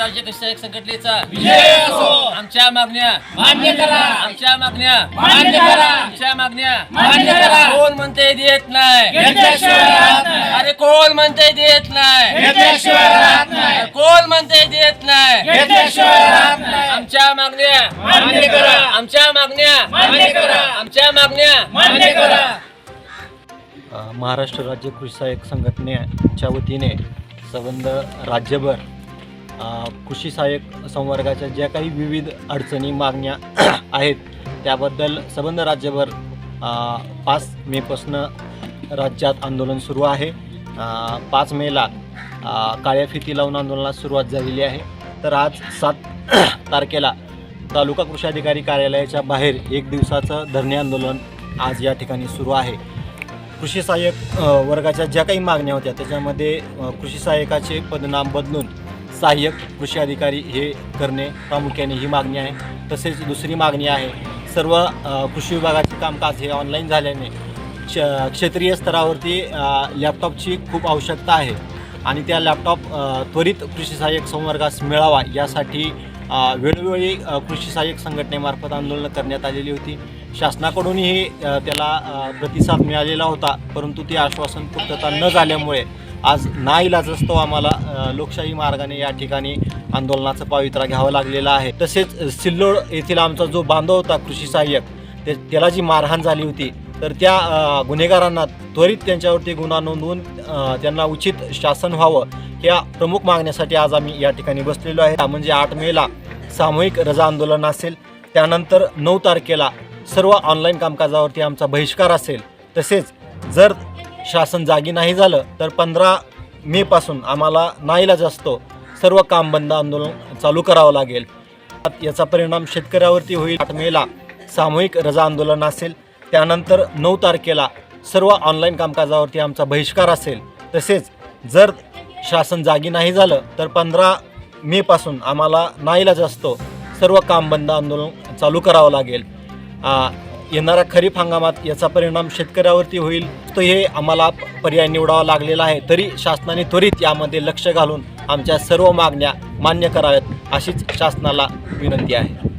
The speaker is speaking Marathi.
राज्य कृषी संघटनेचा. विजय असो. आमच्या मागण्या. मान्य करा. आमच्या मागण्या. मान्य करा. आमच्या मागण्या. मान्य करा. कोण म्हणते देत नाही. अरे कोण म्हणते देत नाही. कोण म्हणते देत नाही. आमच्या मागण्या. मान्य करा. आमच्या मागण्या. मान्य करा. आमच्या मागण्या. मान्य करा. महाराष्ट्र राज्य कृषी सहाय्यक संघटनेच्या वतीने संबंध राज्यभर कृषी सहाय्यक संवर्गाच्या ज्या काही विविध अडचणी मागण्या आहेत त्याबद्दल संबंध राज्यभर पाच मेपासनं राज्यात आंदोलन सुरू आहे. पाच मेला काळ्या फिती लावून आंदोलनास सुरुवात झालेली आहे. तर आज सात तारखेला तालुका कृषी अधिकारी कार्यालयाच्या बाहेर एक दिवसाचं धरणे आंदोलन आज या ठिकाणी सुरू आहे. कृषी सहाय्यक वर्गाच्या ज्या काही मागण्या होत्या त्याच्यामध्ये कृषी सहाय्यकाचे पदनाम बदलून सहाय्यक कृषी अधिकारी हे करणे प्रामुख्याने ही मागणी आहे. तसेच दुसरी मागणी आहे सर्व कृषी विभागाचे कामकाज हे ऑनलाईन झाल्याने क्ष क्षेत्रीय स्तरावरती लॅपटॉपची खूप आवश्यकता आहे. आणि त्या लॅपटॉप त्वरित कृषी सहाय्यक संवर्गास मिळावा यासाठी वेळोवेळी कृषी सहाय्यक संघटनेमार्फत आंदोलनं करण्यात आलेली होती. शासनाकडूनही त्याला प्रतिसाद मिळालेला होता परंतु ते आश्वासन पूर्तता न झाल्यामुळे आज नाईलाज असतो आम्हाला लोकशाही मार्गाने या ठिकाणी आंदोलनाचं पावित्रा घ्यावं लागलेलं आहे. तसेच सिल्लोड येथील आमचा जो बांधव होता कृषी सहाय्यक ते त्याला जी मारहाण झाली होती तर त्या गुन्हेगारांना त्वरित त्यांच्यावरती गुन्हा नोंदवून त्यांना उचित शासन व्हावं या प्रमुख मागण्यासाठी आज आम्ही या ठिकाणी बसलेलो आहे. म्हणजे आठ मेला सामूहिक रजा आंदोलन असेल त्यानंतर नऊ तारखेला सर्व ऑनलाईन कामकाजावरती आमचा बहिष्कार असेल. तसेच जर शासन जागी नाही झालं तर पंधरा मेपासून आम्हाला नाईलाज असतो. सर्व काम बंद आंदोलन चालू करावं लागेल. याचा परिणाम शेतकऱ्यावरती होईल. आठ मेला सामूहिक रजा आंदोलन असेल. त्यानंतर नऊ तारखेला सर्व ऑनलाईन कामकाजावरती आमचा बहिष्कार असेल. तसेच जर शासन जागी नाही झालं तर पंधरा मेपासून आम्हाला नाईलाज असतो. सर्व काम बंद आंदोलन चालू करावं लागेल. येणाऱ्या खरीप हंगामात याचा परिणाम शेतकऱ्यावरती होईल. तो हे आम्हाला पर्याय निवडावा लागलेला आहे. तरी शासनाने त्वरित यामध्ये लक्ष घालून आमच्या सर्व मागण्या मान्य कराव्यात अशीच शासनाला विनंती आहे.